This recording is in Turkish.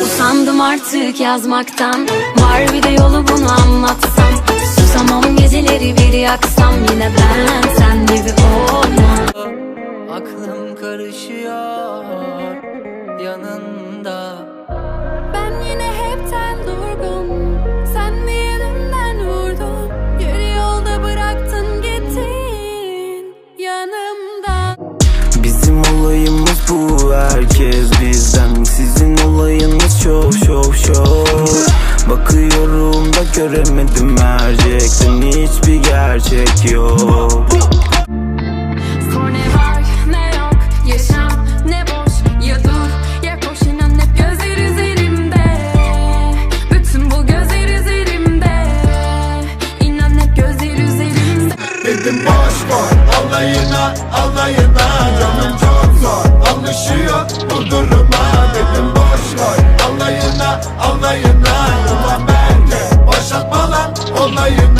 Usandım artık yazmaktan. Var bir de yolu bunu anlatsam. Susamam geceleri bir yaksam. Yine ben sen gibi olmam. Aklım karışıyor yanında. Ben yine hepten durgun. Sen de yanımdan vurdun. Yarı yolda bıraktın gittin Yanımda. Bizim olayımız herkes bizden Sizin olayınız şov şov şov Bakıyorum da göremedim gerçekten Hiçbir gerçek yok. Sor ne var ne yok? Yaşam Anlayın lan. Ulan ben de. Başlatma lan. Olayım